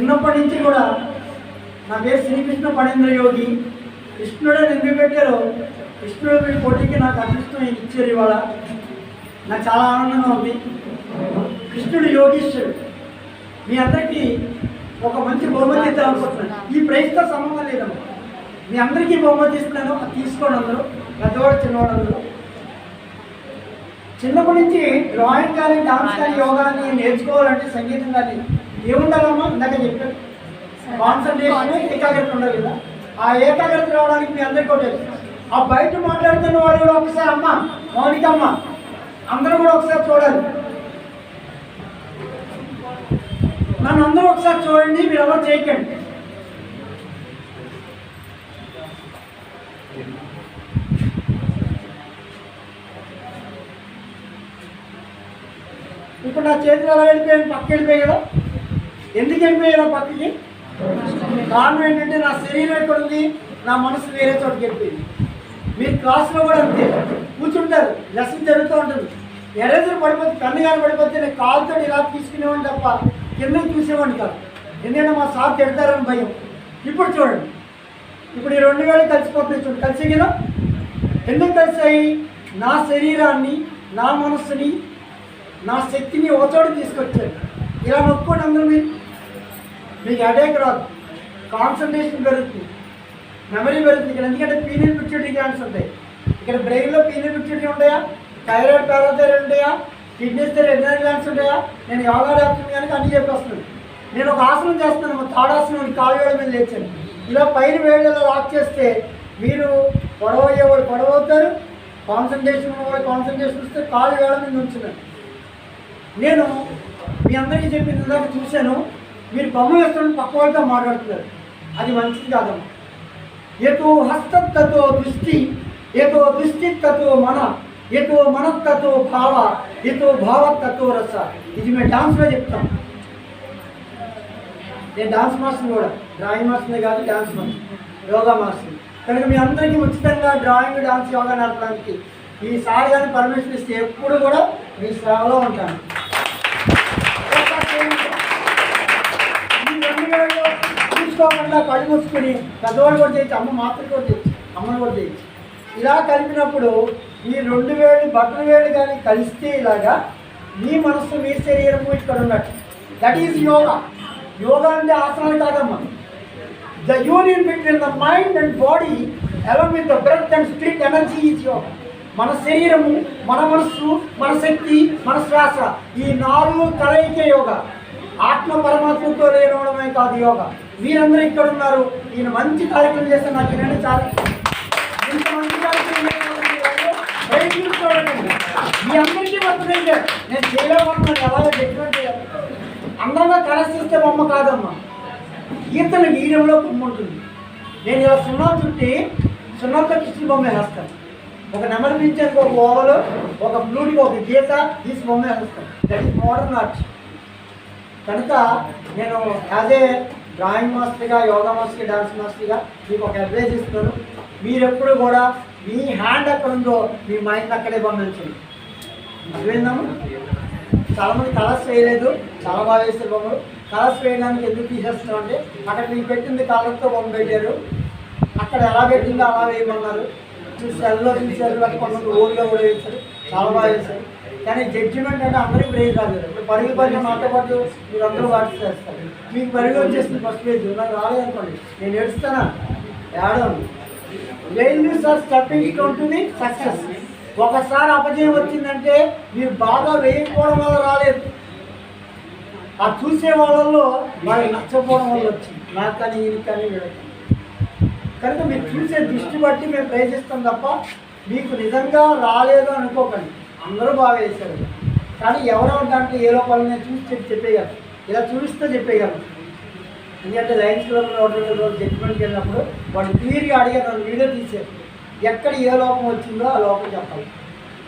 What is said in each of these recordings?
చిన్నప్పటి నుంచి కూడా నా పేరు శ్రీకృష్ణ పడేంద్ర యోగి. కృష్ణుడే అని ఎందుకు పెట్టారో. కృష్ణుడు మీ పోటీకి నాకు అదృష్టం ఇచ్చారు ఇవాళ. నాకు చాలా ఆనందంగా ఉంది. కృష్ణుడు యోగీశ్వరుడు. మీ అందరికీ ఒక మంచి బహుమతి ఇద్దామనుకుంటున్నాను ఈ ప్రైజ్తో సంబంధం లేదమ్మా. మీ అందరికీ బహుమతి ఇస్తున్నాను. అది తీసుకోండి అందరూ. పెద్దవాడు చిన్నవాడు అందరూ. చిన్నప్పటి నుంచి డ్రాయింగ్ కానీ డాన్స్ కానీ యోగా కానీ నేర్చుకోవాలంటే సంగీతం కానీ ఏముండాలమ్మా? ఇందాక చెప్పాను. కాన్సన్ట్రేషన్ ఏకాగ్రత ఉండాలి కదా. ఆ ఏకాగ్రత రావడానికి మీ అందరికీ ఒకటి. ఆ బయట మాట్లాడుతున్న వాడు కూడా ఒకసారి అమ్మ మౌనిక అమ్మ అందరూ కూడా ఒకసారి చూడాలి. నన్ను అందరూ ఒకసారి చూడండి మీరు ఎవరు చేయకండి. ఇప్పుడు నా చేతులు ఎలా వెళ్ళిపోయాను పక్క వెళ్ళిపోయాయి కదా. ఎందుకు వెళ్ళిపోయాను పక్కకి కారణం ఏంటంటే నా శరీరం ఎక్కడ ఉంది? నా మనసు వేరే చోటుకి వెళ్ళిపోయింది మీరు క్లాస్లో కూడా అంతే. కూర్చుంటారు. లెసన్ జరుగుతూ ఉంటుంది. ఎరేజర్ పడిపోతే కన్ను కానీ పడిపోతే నేను కాలుతో ఇలా తీసుకునేవాడిని తప్ప కిందకి చూసేవాడిని కాదు. ఎందుకంటే మా సార్ తిడతారని భయం. ఇప్పుడు చూడండి. ఇప్పుడు ఈ రెండు వేలు కలిసిపోతున్నాయి చూడండి కలిసి కదా? ఎందుకు కలిసాయి? నా శరీరాన్ని నా మనస్సుని నా శక్తిని ఒక చోట తీసుకొచ్చాడు ఇలా నొక్కోండి అందరూ మీరు. మీకు హెడేక్ రాదు కాన్సన్ట్రేషన్ పెరుగుతుంది. మెమరీ పెరుగుతుంది. ఇక్కడ ఎందుకంటే పీనియల్ పిక్చరీ గ్లాండ్స్ ఉంటాయి. ఇక్కడ బ్రెయిన్లో పీనియల్ పిక్చరీ ఉంటాయా థైరాయిడ్ పారాథైరాయిడ్ ఉంటాయా కిడ్నీస్ దగ్గర గ్లాండ్స్ ఉంటాయా నేను యోగా డాక్టర్ కానీ అన్నీ చెప్పేస్తున్నాను. నేను ఒక ఆసనం చేస్తున్నాను. తాడాసనం కాలు వేళ మీద లేచాను. ఇలా పైన వేళ్ళలో లాక్ చేస్తే మీరు పొడవ అయ్యేవాడు పొడవ అవుతారు. కాన్సన్ట్రేషన్ ఉన్నవాడు కాన్సన్ట్రేషన్ వస్తే కాలు వేళ మీద ఉంచున్నాను నేను మీ అందరికీ చెప్పింది ఇందాక చూశాను. మీరు బొమ్మ వేస్తున్న పక్క వాళ్ళతో మాట్లాడుతున్నారు. అది మంచిది కాదమ్మా ఏతో హస్తత్తో దృష్టి ఏతో దృష్టి తత్వ మన ఏతో మనత్తత్వ భావ ఎటు భావతత్వ రస. ఇది మేము డాన్స్లో చెప్తాం. నేను డాన్స్ మాస్టర్ కూడా. డ్రాయింగ్ మాస్టర్నే కాదు డాన్స్ మాస్టర్ యోగా మాస్టర్ కనుక మీ అందరికీ ఉచితంగా డ్రాయింగ్ డాన్స్ యోగా నడపడానికి ఈ సారి కానీ పర్మిషన్ ఇస్తే ఎప్పుడు కూడా మీ సేవలో ఉంటాను. చూసుకోకుండా కళ్ళు మూసుకొని పెద్దవాళ్ళు కూడా చేయొచ్చు అమ్మ మాత్రం కూడా చేయొచ్చు అమ్మను కూడా చేయొచ్చు ఇలా కలిపినప్పుడు ఈ రెండు వేలు బట్టల వేలు కానీ కలిస్తే ఇలాగా మీ మనస్సు మీ శరీరము ఇక్కడ ఉన్నట్టు. దట్ ఈజ్ యోగా యోగా అంటే ఆసనాలు కాదమ్మా. The union between the mind and body along with the breath and spirit energy is yoga మన శరీరము మన మనస్సు మన శక్తి మన శ్వాస ఈ నాలుగు కలయికే యోగా. ఆత్మ పరమాత్మతో లేనవడమే కాదు యోగా. మీరందరూ ఇక్కడ ఉన్నారు. ఈయన మంచి కార్యక్రమం చేస్తే నాకు ఈయన చాలా. ఇంత మంచి కార్యక్రమం చేస్తున్నారు మీ అందరికీ వర్తమైంది నేను చేయలేకపోతున్నాను ఎలాగో జడ్జిమెంట్ చేయాలి. అందంగా కలసిస్తే బొమ్మ కాదమ్మా. ఈతల వీర్యంలో బొమ్మ ఉంటుంది నేను ఇలా సున్నా చుట్టి సున్నాతో కృష్ణ బొమ్మ వేస్తాను. ఒక నెమలి పింఛన్కి ఒక ఓవలు ఒక బ్లూడికి ఒక గీత తీసి బొమ్మ వేస్తాను. దట్ ఈస్ మోడర్న్ ఆర్ట్ కనుక నేను యాజ్ ఏ డ్రాయింగ్ మాస్టర్గా యోగా మాస్టర్గా డాన్స్ మాస్టర్గా మీకు ఒక అడ్వైజ్ ఇస్తున్నాను. మీరు ఎప్పుడు కూడా మీ హ్యాండ్ ఎక్కడ ఉందో మీ మైండ్ అక్కడే పంపించండి చాలా చాలామంది కలర్స్ వేయలేదు చాలా బాగా వేస్తారు బొమ్మలు. కలర్స్ వేయడానికి ఎందుకు తీసేస్తున్నాం అంటే అక్కడ మీకు పెట్టింది కలర్తో బొమ్మ పెట్టారు. అక్కడ ఎలా పెట్టిందో అలా వేయమన్నారు. సెల్లో తీసారు అక్కడ కొంతమంది ఓన్గా కూడా వేశారు. చాలా బాగా వేశారు. కానీ జడ్జిమెంట్ అంటే అందరికీ బ్రేక్ కాదు ఇప్పుడు పరుగు పడిన మాతో పాటు మీరు అందరూ వాటి చేస్తారు. మీకు పరుగు వచ్చేస్తుంది ఫస్ట్ పేజ్ నాకు రాలేదనుకోండి నేను ఏడుస్తానా? ఏడవను. News are stepping stone to the success ఒకసారి అపజయం వచ్చిందంటే మీరు బాగా వేయకపోవడం వల్ల రాలేదు. ఆ చూసే వాళ్ళల్లో మరి నచ్చకపోవడం వల్ల వచ్చింది. నాకు కానీ ఈయనకి కానీ వీళ్ళకి కానీ. కనుక మీరు చూసే దృష్టి బట్టి మేము ప్రయత్నిస్తాం తప్ప మీకు నిజంగా రాలేదు అనుకోకండి. అందరూ బాగా వేశారు కానీ ఎవరో దాంట్లో ఏ లోపాలు నేను చూసి చెప్పి చెప్పేయగలను ఇలా చూపిస్తే చెప్పేయగలను ఎందుకంటే లయన్స్ క్లబ్లో ఒకటి జడ్జిమెంట్కి వెళ్ళినప్పుడు వాళ్ళు క్లియర్గా అడిగారు నన్ను వీడియో తీశారు. ఎక్కడ ఏ లోపం వచ్చిందో ఆ లోపం చెప్పాలి.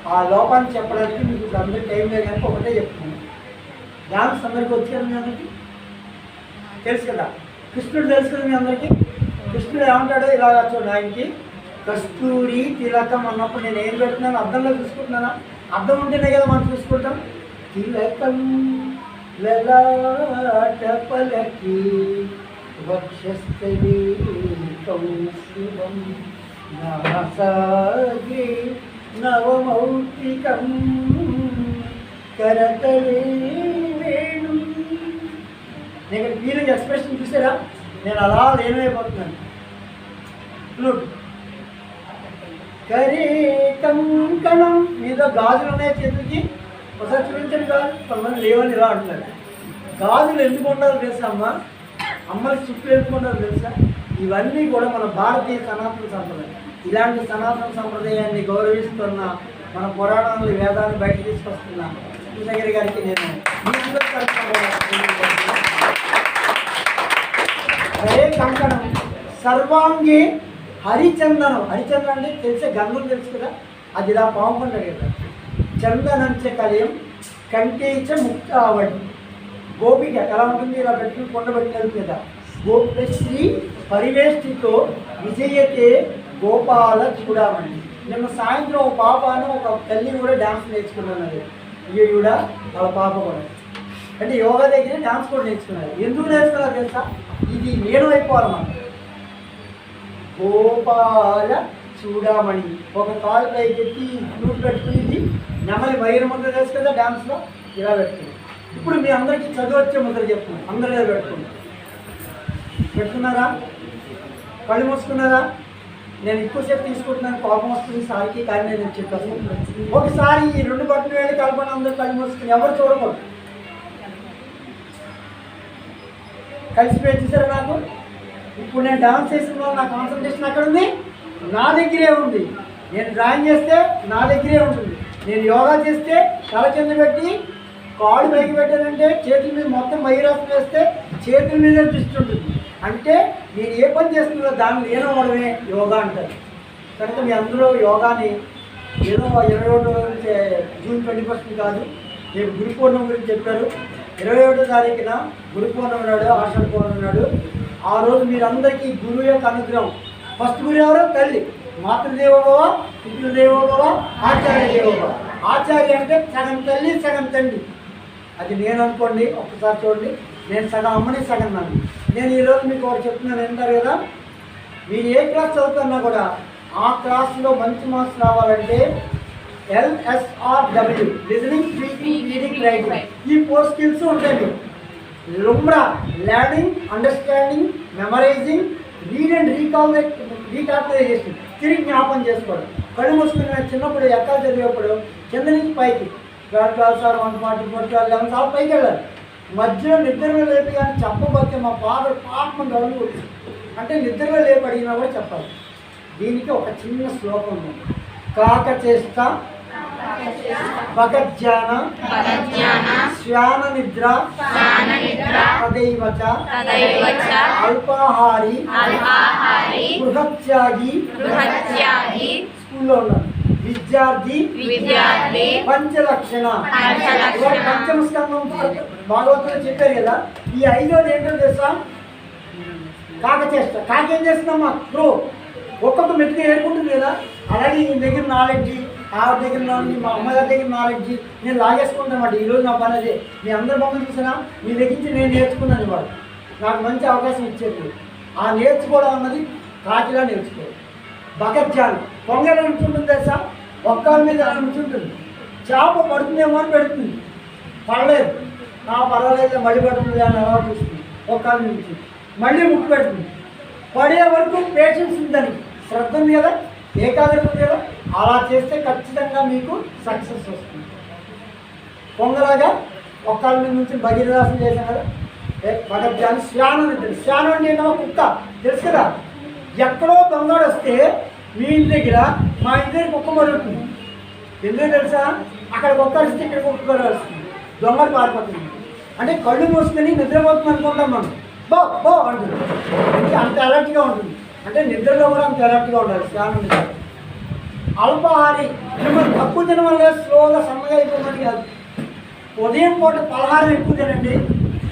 ఆ లోపాన్ని చెప్పడానికి మీకు ఇప్పుడు టైం లేదు కనుక ఒకటే చెప్తున్నాను. డాన్స్ అందరికీ వచ్చారు మీ అందరికీ? తెలుసు కదా. కృష్ణుడు తెలుసు కదా మీ అందరికీ? కృష్ణుడు ఏమంటాడో? ఇలా చూడండి ఆయనకి కస్తూరి తిలకం అన్నప్పుడు నేను ఏం పెడుతున్నాను అర్థంలో చూసుకుంటున్నానా? అర్థం ఉంటేనే కదా మనం చూసుకుంటాం. తిలకం లలాట పలకి వక్షస్థలీ కౌశివం నాసాగే నవమౌక్తికం కరతలే వేణు. నేను ఫీలింగ్ ఎక్స్ప్రెషన్ చూసారా? నేను అలా లేనైపోతున్నాను. ఫ్లూట్ కరే మీద గాజులు ఉన్నాయి చేతులకి. ఒకసారి చూపించండి కాదు కొంతమంది లేవని ఇలా అంటున్నారు. గాజులు ఎందుకు ఉండాలి తెలుసా అమ్మ? అమ్మకి చుట్టూ ఎందుకు ఉండాలి తెలుసా? ఇవన్నీ కూడా మన భారతీయ సనాతన సంప్రదాయం. ఇలాంటి సనాతన సంప్రదాయాన్ని గౌరవిస్తున్న మన పురాణాలు వేదాన్ని బయట తీసుకొస్తున్న కృష్ణగిరి గారికి నేను అదే కంకణం. సర్వాంగి హరిచందనం. హరిచందనం అంటే తెలిసే గంధం తెలుసు కదా? అది ఇలా పాముకుంటాడు కదా. చందనంచ కలయం కంటేచ ముక్తావడి గోపిక ఎలా ఉంటుంది? ఇలా పెట్టుకుని కొండ కదా. గోపి శ్రీ పరివేష్టితో విజయతే గోపాల చూడమని. నిన్న సాయంత్రం ఒక పాపను ఒక తల్లి కూడా డ్యాన్స్ నేర్చుకున్నాను నేర్చుకున్నది ఈవిడ వాళ్ళ పాప కూడా. అంటే యోగా దగ్గర డ్యాన్స్ కూడా నేర్చుకున్నారు ఎందుకు నేర్చుకున్నారు తెలుసా? ఇది నేను అయిపోవాలన్నమాట గోపాల చూడమని ఒక కాలు పైకెత్తి ఎత్తి ఫ్లూట్ పెట్టుకుని నెమలి వైర ముద్ర తెలుసు కదా డ్యాన్స్లో ఇలా పెట్టుకుంది ఇప్పుడు మీ అందరికీ చదువు వచ్చే ముద్ర చెప్తున్నాను అందరూ ఇలా పెట్టుకున్నారా? కళ్ళు మూసుకున్నారా? నేను ఎక్కువసేపు తీసుకుంటున్నాను కోపం వస్తుంది. సార్కి కానీ నేను చెప్పాను. ఒకసారి ఈ రెండు బట్టలు వేడి కలపని అందరూ కళ్ళు మూసుకుని. ఎవరు చూడకూడదు. కలిసిపోయి చూసారా నాకు? ఇప్పుడు నేను డాన్స్ చేసిన నా కాన్సన్ట్రేషన్ అక్కడ ఉంది? నా దగ్గరే ఉంది. నేను డ్రాయింగ్ చేస్తే నా దగ్గరే ఉంటుంది. నేను యోగా చేస్తే తల కింద పెట్టి కాళ్ళు పైకి పెట్టానంటే చేతుల మీద మొత్తం మైరాసం వేస్తే చేతుల మీద దృష్టి ఉంటుంది. అంటే నేను ఏ పని చేస్తున్నా దాన్ని లేనవడమే యోగా అంటారు. కనుక మీ అందరూ యోగాని ఏదో ఇరవై ఒకటో జూన్ ట్వంటీ ఫస్ట్ కాదు నేను గురు పూర్ణం గురించి చెప్పారు. ఇరవై ఒకటో తారీఖున గురు పూర్ణం నాడు ఆషాఢ పూర్ణం నాడు ఆ రోజు మీరందరికీ గురువు యొక్క అనుగ్రహం. ఫస్ట్ గురు ఎవరు? తల్లి. మాతృదేవోభవ పితృదేవోభవ ఆచార్య దేవోభవ ఆచార్య అంటే సగం తల్లి సగం తండ్రి. అది నేను అనుకోండి ఒక్కసారి చూడండి. నేను సగం అమ్మని సగం నన్ను నేను ఈరోజు మీకు ఒకటి చెప్తున్నాను ఏంటారు కదా? మీరు ఏ క్లాస్ చదువుతున్నా కూడా ఆ క్లాస్లో మంచి మార్క్స్ రావాలంటే LSRW listening speaking reading writing. ఈ ఫోర్ స్కిల్స్ ఉంటాయి లుమ్రా learning understanding memorising read and recall చేసి తిరిగి జ్ఞాపం చేసుకోవడం. కళ్ళు మూసుకుని చిన్నప్పుడు ఎక్కడ చదివేప్పుడు కింద నుంచి పైకి twelve twelve sir one forty four twelve eleven sir పైకి వెళ్ళాలి. మధ్యలో నిద్రలో లేపి కానీ చెప్పబోతే మా ఫాదర్ పాపం డౌన్ అంటే నిద్రలో లేపి కూడా చెప్పాలి. దీనికి ఒక చిన్న శ్లోకం ఉంది. కాక చేస్తా భగజ్ఞాన శ్వాన నిద్ర స్నాననిద్ర తదైవ అల్పాహారి అల్పాహారి బృహత్యాగి స్కూల్లో ఉన్నారు విద్యార్థి విద్యార్థి పంచలక్షణ. పంచమ స్కందం భాగవతంలో చెప్పారు కదా ఈ ఐదోది ఏంటో తెలుసా? కాక చేస్తా కాక ఏం చేస్తున్నామా? ప్రో. ఒక్కొక్క మెట్టుగా ఏరుకుంటుంది కదా అలాగే నీ దగ్గర నాలెడ్జి ఆవిడ దగ్గర మా అమ్మగారి దగ్గర నాలెడ్జి నేను లాగేసుకుంటామాట ఈరోజు నా పని అదే. మీ అందరి బొమ్మలు చూసినా మీ దగ్గర నేను నేర్చుకున్నాను ఇవాళ. నాకు మంచి అవకాశం ఇచ్చేది ఆ నేర్చుకోవడం అన్నది కాకిలా నేర్చుకో బకజ్ఞానం పొంగల్ ఉంటుంటుంది తెలుసా ఒక్క మీద అలా చేప పడుతుందేమో అని పెడుతుంది. పడలేదు నా పర్వాలేదు మళ్ళీ పడుతుంది అని అలా చూస్తుంది ఒక్క నుంచి మళ్ళీ ముక్కు పెడుతుంది. పడే వరకు పేషెన్స్ ఉందని. శ్రద్ధ ఉంది కదా ఏకాగ్రత ఉంది కదా అలా చేస్తే ఖచ్చితంగా మీకు సక్సెస్ వస్తుంది. పొంగలాగా ఒక్కళ్ళ మీద నుంచి భగీరదాసం చేశాం కదా? భగజ్ఞాని శ్యానం ఉంటుంది శ్యానం అంటే ఏంటో కుక్క. తెలుసు కదా? ఎక్కడో దొంగడు వస్తే మీ ఇంటి దగ్గర మా ఇంటి దగ్గర కుక్క మరుగుతుంది. ఎందుకు తెలుసా? అక్కడ కుక్క వస్తే ఇక్కడ కుక్క వస్తుంది దొంగడు పారిపోతుంది. అంటే కళ్ళు మూసుకొని నిద్రపోతుంది అనుకుంటాం మనం. బో బో అంటుంది. అంటే అంత అలర్ట్గా ఉంటుంది. అంటే నిద్రలో కూడా అంత అలర్ట్గా ఉండాలి. శ్యానం అల్పాహారి. మిమ్మల్ని తక్కువ తినడం వల్ల స్లోగా సన్నగా అయిపోతుంది కాదు. ఉదయం పూట పలహారం ఎక్కువ తినండి.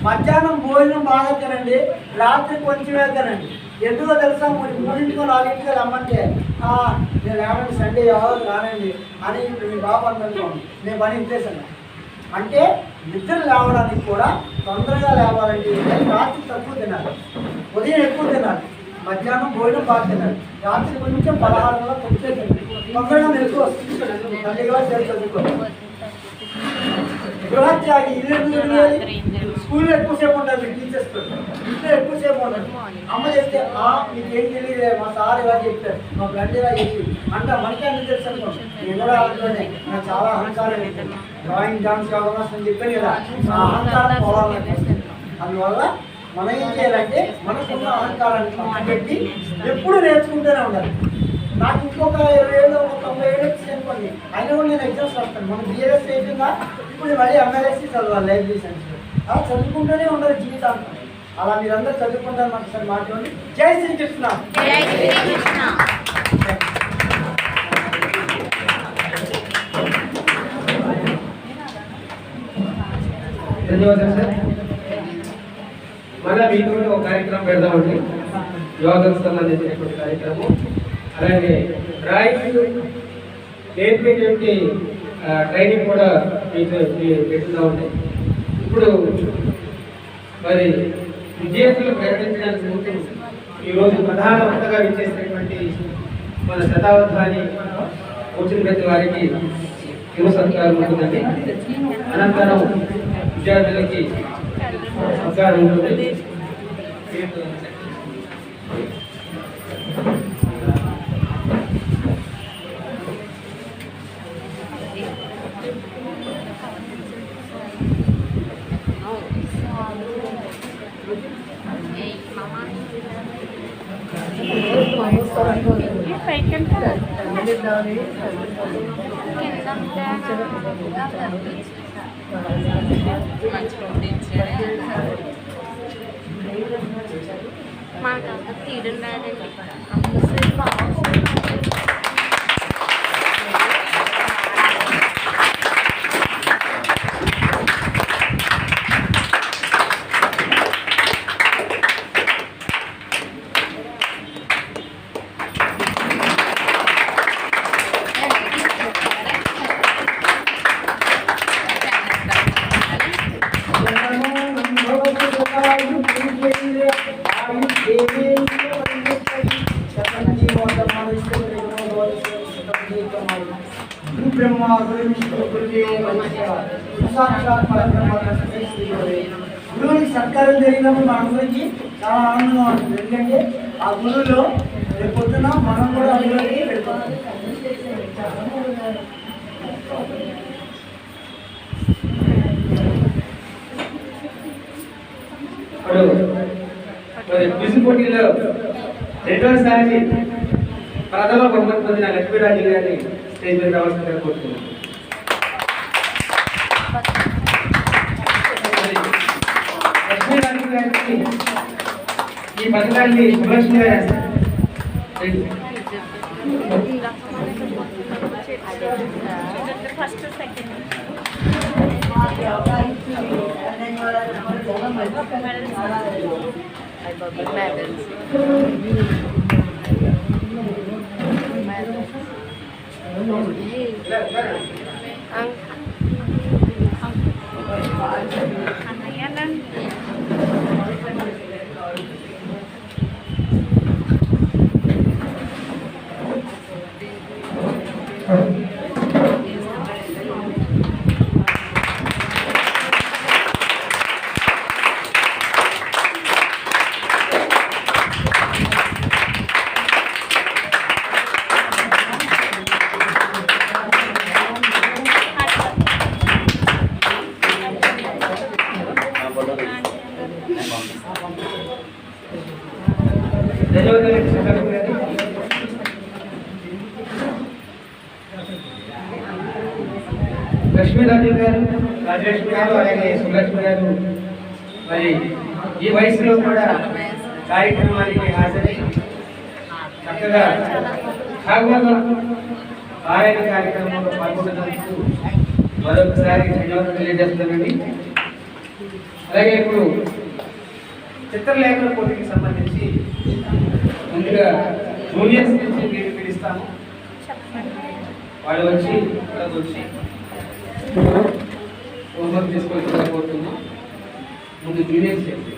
మధ్యాహ్నం భోజనం బాగా తినండి. రాత్రి కొంచెమే తినండి. ఎందుకో తెలుసా? మీరు మూడింటికో నాలుగింటికో రమ్మంటే నేను లేవండి సండే ఎవరు రానండి అని మీ బాబు అందరిలో నేను పని ఇంటేసాను అంటే నిద్ర లేవడానికి కూడా తొందరగా లేవాలంటే రాత్రి తక్కువ తినాలి. ఉదయం ఎక్కువ తినాలి. మధ్యాహ్నం భోజనం బాగా తినాలి. రాత్రి కొంచెం పలహారంలో తక్కువ తొమ్మిది తినాలి గృహత్యాగి స్కూల్లో ఎక్కువసేపు ఉంటారు టీచర్స్ ఇంట్లో ఎక్కువసేపు ఉంటారు అమ్మ చెప్తే ఆ ఏం తెలియదు మా సార్ ఇలా చెప్తారు మా ఫ్రెండ్ ఇలా చెప్పి అంటే మనకి అన్ని తెలుసు అనుకోండి నేను కూడా అలాంటివాడినే. నాకు చాలా అహంకారం ఉంటుంది డ్రాయింగ్ డాన్స్ అవకాశం అని చెప్పాను కదా ఆ అహంకారం పోవాలని అందువల్ల మనం ఏం చేయాలంటే మనకున్న అహంకారాన్ని పెట్టి ఎప్పుడు నేర్చుకుంటూనే ఉండాలి. నాకు ఇంకొక ఇరవై ఏళ్ళు ఒక తొంభై ఏళ్ళు అనుకోండి అయినా కూడా నేను ఎగ్జామ్స్ రాస్తాను. మనం బిఎస్ అయిపోయిందా? ఇప్పుడు మళ్ళీ ఎంఎల్ఎస్సి చదవాలి లైబ్రరీ సైన్స్ అలా చదువుకుంటూనే ఉండాలి జీవితాంతం. అలా మీరందరూ చదువుకుంటారు మాకు సార్ మాట్లాడి జై శ్రీకృష్ణ. జై శ్రీకృష్ణ. ధన్యవాదాలు సార్. మళ్ళీ మీతో ఒక కార్యక్రమం పెడదామండి. యోగాకు సంబంధించినటువంటి కార్యక్రమం. అలాగే డ్రాయింగ్ నేర్పేటువంటి ట్రైనింగ్ కూడా మీతో పెడుతూ పెడుతున్నామండి ఇప్పుడు మరి విజేతలు ప్రకటించడానికి ముందు ఈరోజు ప్రధాన వక్తగా విచ్చేసినటువంటి మన శతావధాని వచ్చిన ప్రతి వారికి యువ సత్కారం ఉంటుందండి. అనంతరం విద్యార్థులకి సత్కారం ఉంటుంది. మాకంతా తీయడం రాదండి బ్రహ్మ చాలా ఆనందంగా ఎందుకంటే ఆ గురువులో రేపు పొద్దున మనం కూడా అందులోకి వెళ్ళిపోతాం మరి క్విజ్ పోటీలో రెండోసారి ప్రథమ బహుమతి పొందిన లక్ష్మీరాజు గారిని స్టేజ్ మీద రావాల్సిందిగా కోరుతున్నాను. మరి లక్ష్మీరాజు గారికి ఈ పథకాన్ని సులక్ష్మి గారు వేస్తారు. రండి. ఫస్ట్ సెకండ్ ఇలా, ఇలా రండి. ధన్యవాదాలు శంకర్ గారు లక్ష్మీరాజు రాజేష్ గారు అలాగే సులక్ష్మి గారు. మరి ఈ వయసులో కూడా కార్యక్రమానికి హాజరై చక్కగా ఆయన కార్యక్రమంలో పాల్గొనడానికి మరొకసారి ధన్యవాదాలు తెలియజేస్తున్నానండి. అలాగే ఇప్పుడు చిత్రలేఖన పోటీకి సంబంధించి ముందుగా జూనియర్స్ నుంచి మీరు పిలుస్తాము. వాళ్ళు వచ్చి ఇక్కడికి వచ్చి హోంవర్క్ తీసుకొని కోరుతున్నాం ముందు జూనియర్స్ చేయండి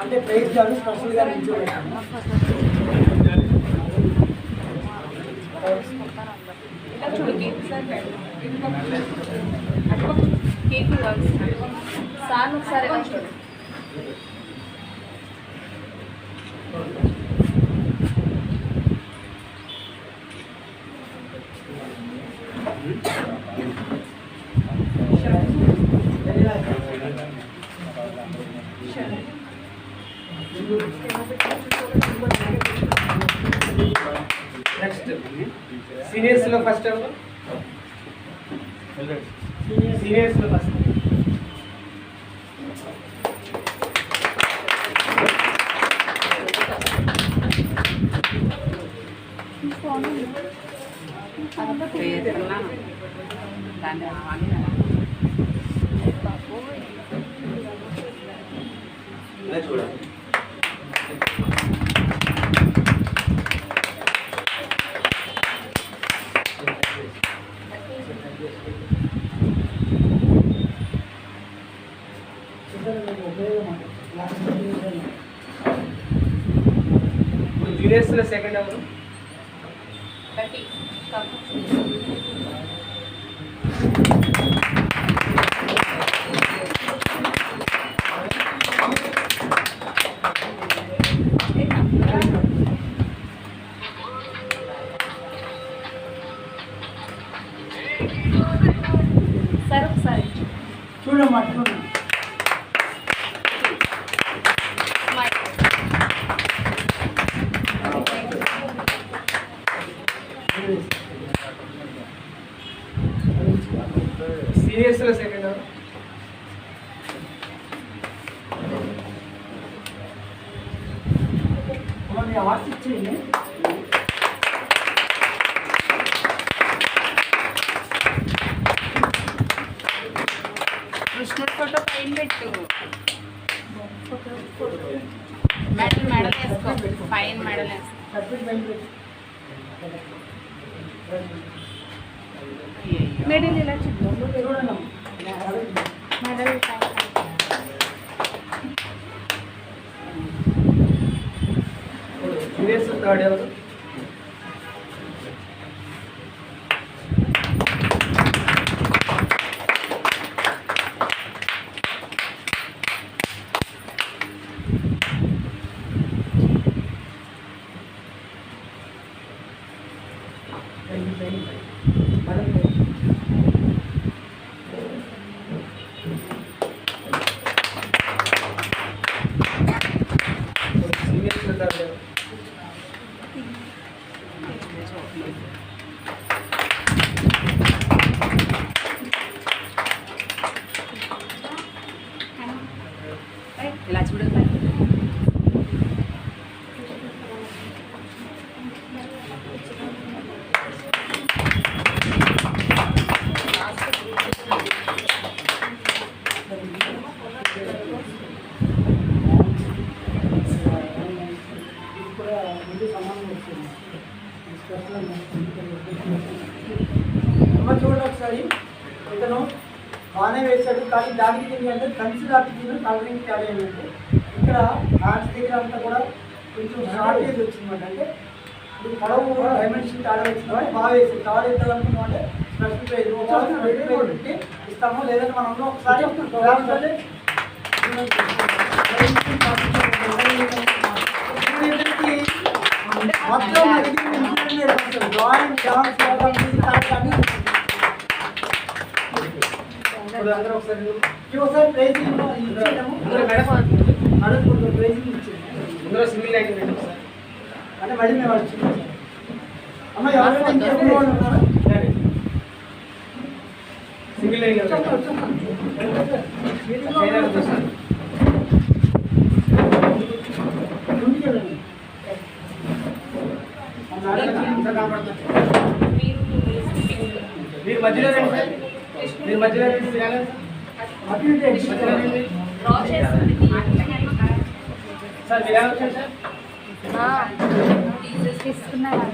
అంటే ప్రైజ్ కాదు స్పెషల్గా నిల్చోబెట్టాము సార్ కేక్ సార్ ఒకసారి ఇలా చూడు నెక్స్ట్ సీనియర్స్లో ఫస్ట్ ఎవరు సీనియర్స్లో ఫస్ట్ దాన్ని రావాలి చూడండి జూనియర్స్ కృష్ణుడి ఫోటో పైన పెట్టు మెడల్ మెడల్ వేసుకో పైన మెడల్ వేసుకో సర్టిఫికేట్ బయట పెట్టు. Amen. అమ్మ చూడండి ఒకసారి. ఇతను బాగానే వేశాడు కానీ దానికి దీనికి అంటే కన్సిల్ ఆర్టికల్ కలరింగ్ తేడా ఏంటంటే ఇక్కడ హ్యాండ్స్ దగ్గర అంతా కూడా కొంచెం షార్టేజ్ వచ్చిందన్నమాట. అంటే ఇప్పుడు పొడవు డైమెన్షన్ తేడా వచ్చింది బాగా వేసింది తాడు ఎంత అనుకున్నాం అంటే స్పెషల్ ప్రైజ్ పెట్టి ఇస్తాము లేదంటే మనం ఒకసారి మొత్తం డ్రాయింగ్ డాన్స్ కానీ ఇప్పుడు అందరూ ఒకసారి ఒకసారి ప్రైజింగ్ ఇచ్చేయడము ప్రైజింగ్ సింగిల్ లైన్ అంటే మళ్ళీ మేము అమ్మ ఎవరైనా ఇంకెవరు ఉన్నారా? సింగిల్ లైన్ చెప్పండి, చెప్పండి. చైనా చూసాను ముందుకు వెళ్ళండి. మీరు మధ్యలో రండి సార్. మీరు మధ్యలో రండి మీరు ఎలా? అటు ఇటు మధ్యలో రండి. డ్రా చేస్తుంది సార్ మీరు ఎలా వచ్చారు సార్ తీసుకున్నావా